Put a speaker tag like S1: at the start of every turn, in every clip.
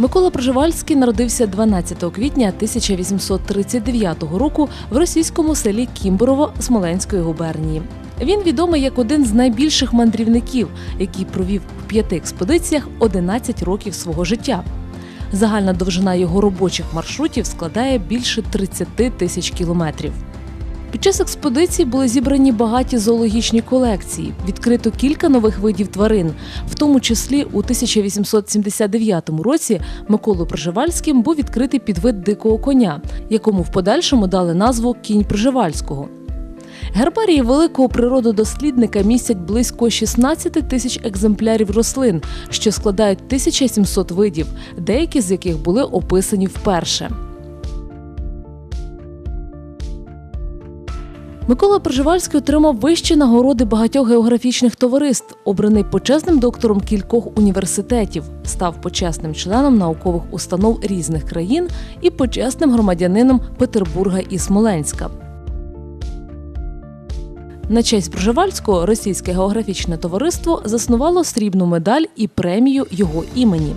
S1: Микола Проживальський народився 12 квітня 1839 року в російському селі Кімборово Смоленської губернії. Він відомий як один з найбільших мандрівників, який провів в п'яти експедиціях 11 років свого життя. Загальна довжина його робочих маршрутів складає більше 30 тисяч кілометрів. Під час експедицій були зібрані багаті зоологічні колекції, відкрито кілька нових видів тварин. В тому числі у 1879 році Миколою Пржевальським був відкритий підвид дикого коня, якому в подальшому дали назву кінь Пржевальського. Гербарії великого природодослідника містять близько 16 тисяч екземплярів рослин, що складають 1700 видів, деякі з яких були описані вперше. Микола Пржевальський отримав вищі нагороди багатьох географічних товариств, обраний почесним доктором кількох університетів, став почесним членом наукових установ різних країн і почесним громадянином Петербурга і Смоленська. На честь Пржевальського Російське географічне товариство заснувало срібну медаль і премію його імені.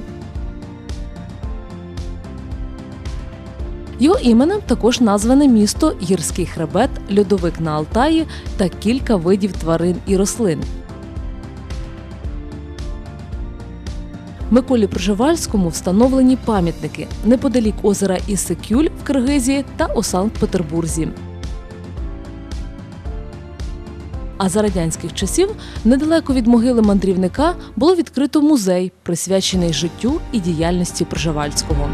S1: Його іменем також назване місто, гірський хребет, льодовик на Алтаї та кілька видів тварин і рослин. Миколі Пржевальському встановлені пам'ятники неподалік озера Ісикюль в Киргизії та у Санкт-Петербурзі. А за радянських часів недалеко від могили мандрівника було відкрито музей, присвячений життю і діяльності Пржевальського.